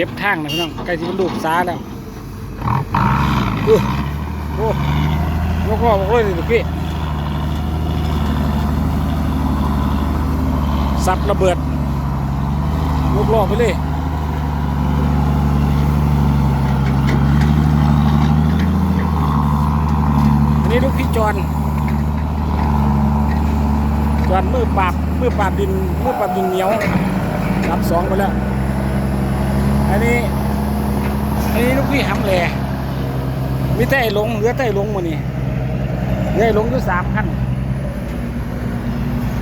ก็บทางนะพี่น้องใกล้ที่มันลูกซาแล้วโอ้โอ้ยกล้อบอกเลยดิพี่สับระเบิดยกล้อไปเลยอันนี้ลูกพี่จอนจอนมือปราบมือปราบดินมือปราบดินเหนียวรับสองไปแล้ว อันนี้ อันนี้ลูกพี่หำแหล่มีแต่ลงเหลือแต่ลงมานี่เหลือไอ้หลงอยู่สามขั้น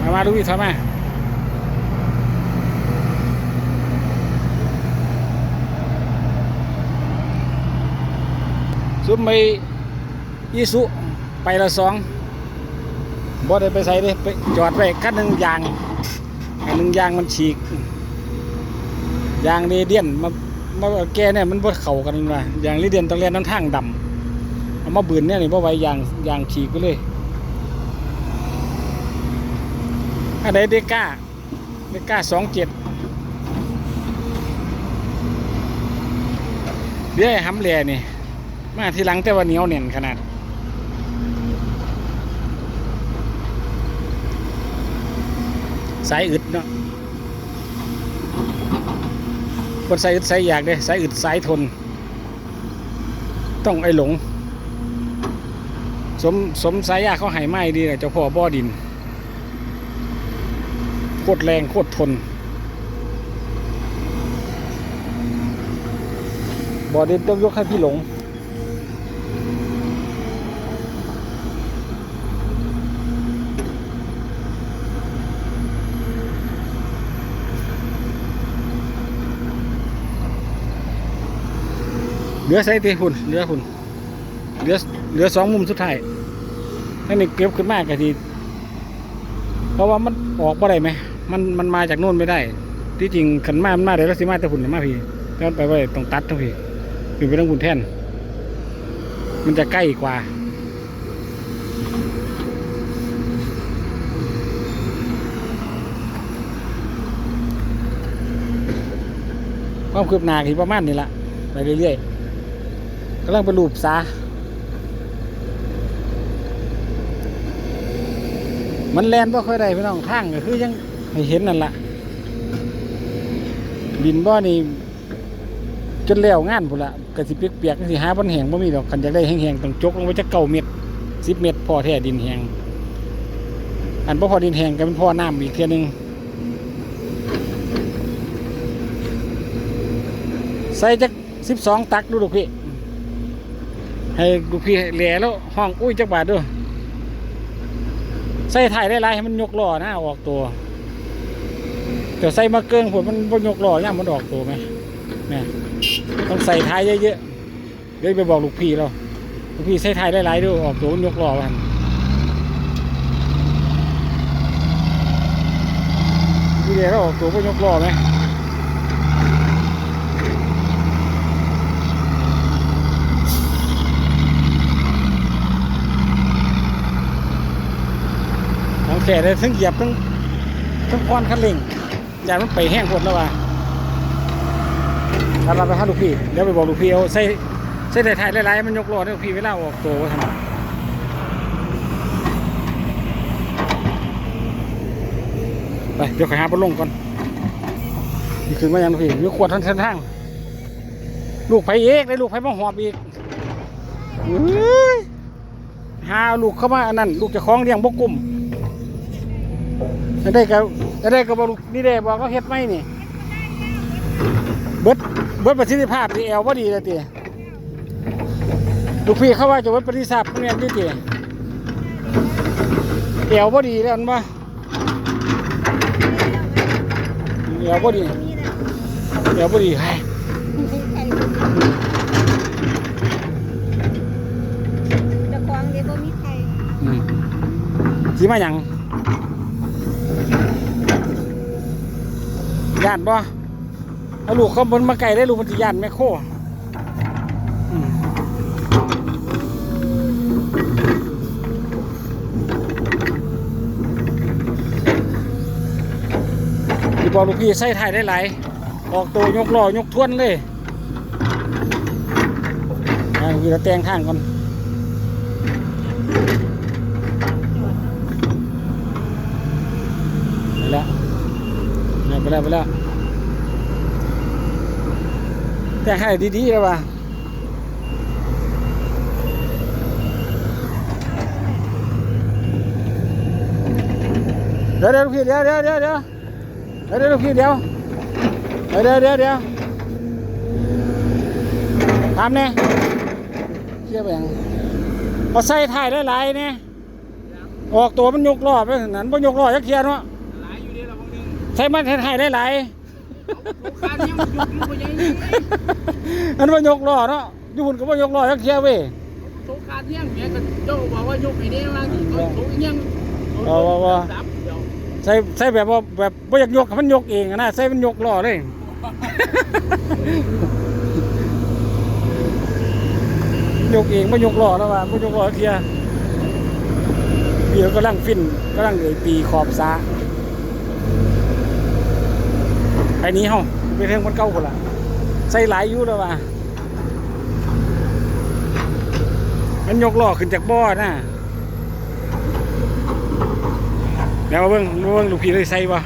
มามาลูกพี่ถอยมซุมไปยี่สุไปละสองบ่ได้ไปใส่เลยไปจอดไว้ขั้นหนึ่งยางอันหนึ่งยางมันฉีก ยางเรเดียนมามาแกเนี่ยมันบ่เข้ากันว่ะยางเรเดียนต้องเรียนน้ำทางดำเอามาบืนเนี่ยนี่บ่ไว้ยางยางฉีกไปเลยอันใดเดก้าเดก้าสองเจ็ดเดี๋ยวไอ้ำแหล่นี่ มาทีหลังแต่ว่าเหนียวเน่นขนาดสายอึดเนาะ บนสายอึดสายอยากเลยสายอึดสายทน ต้องไอหลง สมสมสายยากเขาหายไหมดีเลยเจ้าพ่อบ่อดินโคตรแรงโคตรทนบ่อดินต้องยกให้พี่หลง เหลือใส่ตีหุ่นเหลือหุ่นเหลือเหลือสองมุมสุดท้ายนั่นนี่เก็บขึ้นมากะทีเพราะว่ามันออกบ่ได้ไหมมันมันมาจากโน่นไม่ได้ ที่จริงขันมามันมาเดี๋ยวเราสิมาแต่หุ่นมาพี่ย้อนไปว่าต้องตัดเท่าพี่คือไปต้องหุ่นแท่น มันจะใกล้กว่าความคืบหน้าที่ประมาณนี้ละไปเรื่อยๆ กำลังไปรูปซามันแลนบ่ค่อยได้พี่น้องทางก็คือยังให้เห็นนั่นละดินบ่นี่จนแล้วงานพุ่นละก็สิเปียกๆสิหาบนแหงบ่มีดอกคันอยากได้แห้งๆต้องจกลงไปจักเก้าเม็ดสิบเม็ดพอแท้ดินแหงอันบ่พอดินแหงก็เป็นพอน้ำอีกเทียนึงใส่จักสิบสองตักดูลูกพี่ ให้ลูกพี่แหล่แล้วห้องอุ้ยจักบาทด้วยใส่ถ่ายได้ไรให้มันยกหล้อน้าออกตัวแต่ใส่มาเกินผมมันบนยกหล้อย่ามันออกตัวไหมเนี่ยต้องใส่ท้ายเยอะๆเดี๋ยวไปบอกลูกพี่เราลูกพี่ใส่ท้ายได้ไรด้วยออกตัวมันยกหล้อมันพี่เดี๋ยวเราออกตัวมันยกหล้อไหม แก่ได้ทั้งเหยียบทั้งทั้งควันคันเร่งยางมันไปแห้งหมดแล้วว่ะถ้าเราไปหาลูกพี่เดี๋ยวไปบอกลูกพี่เอาใส่ใส่ถ่ายๆหลายๆมันยกล้อได้ลูกพี่เวลาออกตัวว่าทำไปเดี๋ยวขอหาบนลงก่อนนี่คือมายังลูกพี่มีขวดทั้งเส้นทาง ลูกไปเอกได้ลูกไปมาหอบอีกเอ้ยหาลูกเข้ามาอันนั้น ลูกจะคล้องเลี้ยงบกกลุ่ม จะได้ก็จะได้ก็บอกลูกนี่ได้บอกเขาเฮ็ดไหมนี่เบิดเบิดประสิทธิภาพที่แอลว่าดีเลยตีลูกพี่เขาว่าจะเบิดประสิทธิภาพพวกนี้ดีตีแอลว่าดีแล้วอันว่าแอลว่าดีแอลว่าดีให้จะควางเดี๋ยวบ่มีใครอืมสีมาหยัง ย่านบ่เอาลูกเขาบนมาไก่ได้ลูกมันจะย่านแม่โคดีบอกลูกพี่ใส่ถ่ายได้หลายออกตัวยกล้อยกทวนเลยอ่าวีเราแต่งข้างก่อนไปแล้วไปแล้วไปแล้ว แต่งให้ดีๆแล้วว่ะเดี๋ยวเดี๋ยวลูกพี่เดี๋ยวเดี๋ยวเดี๋ยวเดี๋ยวเดี๋ยวเดี๋ยวลูกพี่เดี๋ยวเดี๋ยวเดี๋ยวเดี๋ยวเดี๋ยวทำเนี่ยเชี่ยไปยังเอาใส่ถ่ายหลายๆเนี่ยออกตัวมันยกล้อไปนั้นมันยกล้อยักเทียนวะหลายอยู่เด้ละบางนึงใส่มันถ่ายหลายลูกค้าเนี่ยมันยุก อยู่บ่ใหญ่นี่ๆอันมันยกล้อเนาะอยู่บนก็มันยกล้อยักเทียเว้ยลูกค้าเนี่ยแม่ก็เจ้าบอกว่ายุกไอ้นี่ว่าสิเขาเขาเนี่ยเอาว่าว่าดับเดี๋ยวใส่ใส่แบบว่าแบบไม่อยากยกให้มันยกเองอะนะใส่มันยกล้อเลยยกเองไม่ยกล้อแล้วว่าไม่ยกล้อเทียเดี๋ยวกำลังฟินกำลังเอ่ยปีขอบสา ไอ้นี้เฮาไปเรื่องคนเก่าคนละใส่หลายอยู่แล้วว่ามันยกล้อขึ้นจากบ่อนะเดี๋ยวมาเบิ่งมาเบิ่งลูกพี่เลยใส่บ่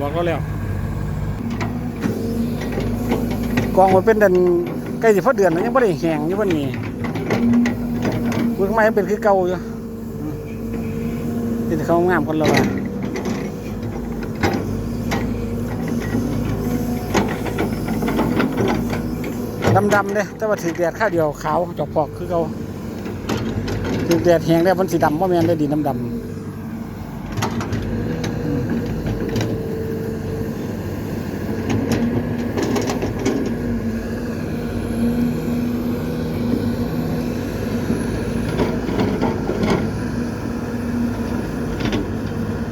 บอกเราแล้วกองมันเป็นดันใกล้สิพอเดือนแล้วยังไม่ได้แห้งอยู่วันนี้เบิ่งไม้เป็นคือเก่าอยู่เป็นเขางามคนละว่า ดำๆเลยแต่ว่าถือแดดข้าวเดียวขาวจอกพอกคือเขาถือแดดแห้งแล้มันสีดำว่าแมนได้ดีดำๆ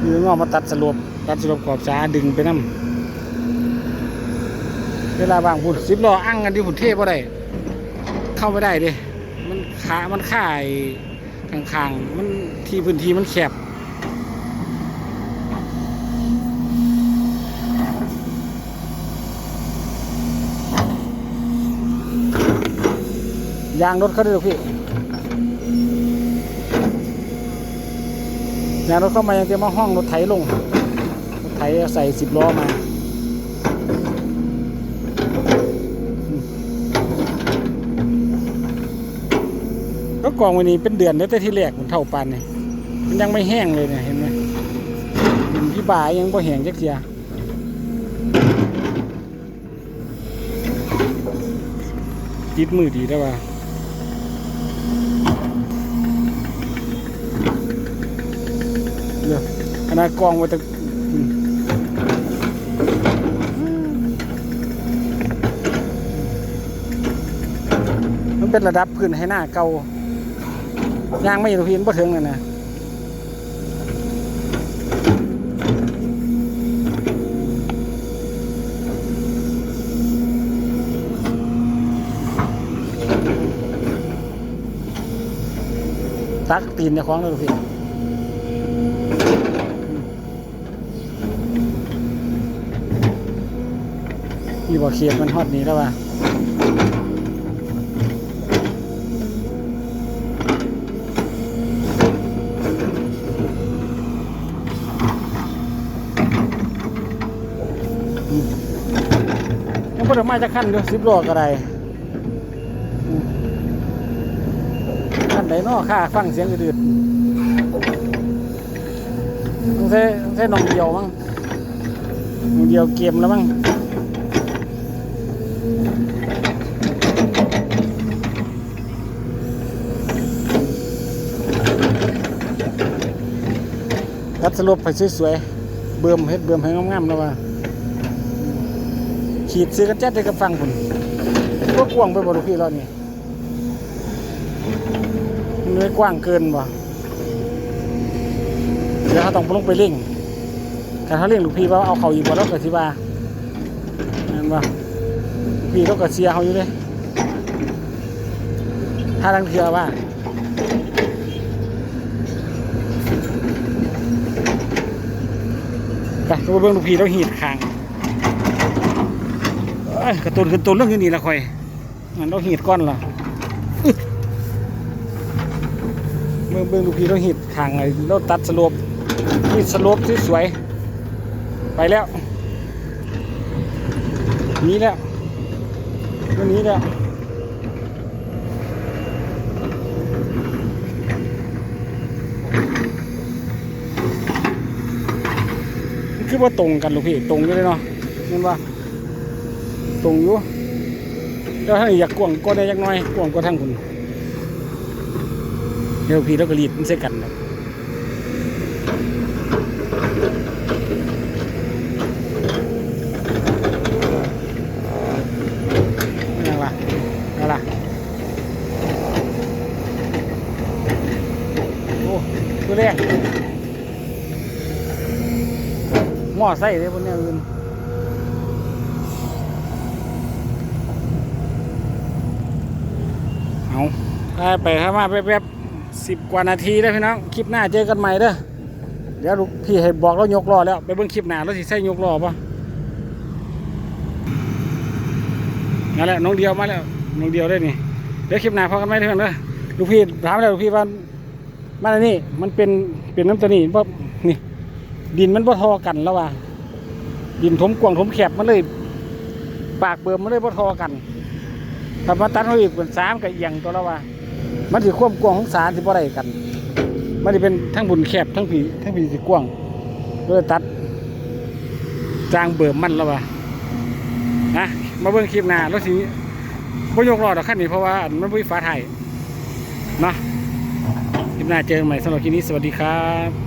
มีงอมาตัดสลบตัดสลบขอบสาดึงไปน้ำ เวลาบางพุ่นสิบล้ออั้งกันที่พุ่นเทพบ่ได้เข้าไม่ได้เดิมันขามันข่ายข้างๆมันที่พื้นที่มันแคบยางรถเขาด้วยเหรอพี่ยางรถเข้ามายังเตรียมมาห้องรถไถลง รถไถใส่สิบล้อมา กองวันนี้เป็นเดือนแล้วแต่ที่แรกมันเท่าปันนี่มันยังไม่แห้งเลยเนี่ยเห็นไหมพี่บ่ายยังบ่แห้งจักเทียติดมือดีได้ว่าเดี๋ยวขนาดกองไว้แต่อืมมันเป็นระดับพื้นให้หน้าเก่า ยางไม่ถูกพินบ่ถึงเลยนะตักตีนในของเลยลูพี่นี่บ่เขียบมันฮอดนี้แล้วว่ะ ยังบ่ไมาจะขั้นเด้อสิบล้อก็ได้ขั้นใดเนาะค่าฟังเสียงอื่นๆต้องใช้ต้องใช้นองเดียวมั้งนองเดียวเกมแล้วมั้งตัดสรุปไปสวยๆเบิ่มเฮ็ดเบิ่มให้งามๆแล้วว่า ขีดซื้อกระจัดได้กับฟังพุ่นก็กว้างไปบ่ลูกพี่รอนี้มันไม่กว้างเกินบ่เดี๋ยวเขาต้องลงไปเร่งถ้าเขาเร่งลูกพี่ว่าเอาเขาอีกบ่แล้วก็สิว่าเห็นบ่พี่เขาก็เสียเขาอยู่เด้ถ้าลังเทือว่าไปดูเบื้องลูกพีแล้วหีดคาง ยกระตุนขึ้นตุนเรื่องนี้ละคอยมันต้องหีดก้อนละเบิ่งเบิ่งลูกพี่ต้องหีดทางไอ้รถตัดสลปนี่สลปที่สวย ไปแล้วนีแล้ววันนี้แล้วคือว่าตรงกันลูกพี่ตรงอยู่เลยเนาะเห็นว่า รงอยู่แล้วถ้าอยากกวงก็ได้ยักน้อยกวงก็ทั้งคุณเดี๋ยวพี่แล้วก็รีดมันใส่กันนะตัวแรกหม้อไส้เลยพวกนี้อื่นเอาถ้า ไปถ้ามาแป๊บๆสิบกว่านาทีแล้วพี่น้อง คลิปหน้าเจอกันใหม่เด้อ เดี๋ยวลูกพี่ให้บอกแล้วยกล้อแล้ว ไปเบิ่งคลิปหน้าแล้วสิใส่ยกล้อปะนั่นแหละน้องเดียวมาแล้วน้องเดียวได้นี่ เดี๋ยวคลิปหน้าพอกันไหมเพื่อนเด้อลูกพี่ถามแล้วลูกพี่ว่ามันอันนี้มันเป็นเป็นน้ำตัวนี้เพราะนี่ ดินมันบ่ทอกันแล้วว่าดินถมกวางถมแคบมันเลย ปากเบิ่มมันเลยบ่ทอกันถ้ามาตัดเขาอีกเป็นสามกับเอียงตัวแล้วว่า มันสิควบกว้างของสารสิบ่ได้กัน มันสิเป็นทั้งบุญแคบทั้งผีทั้งผีสิกว้างเลยตัดจางเบิ่มมันแล้วว่ะนะมาเบิ่งคลิปหน้ารถสิบ่ยกล้อดอกคันนี้เพราะว่าอันมันบ่มีฝาไทยเนาะคลิปหน้าเจอกันใหม่สำหรับคลิปนี้สวัสดีครับ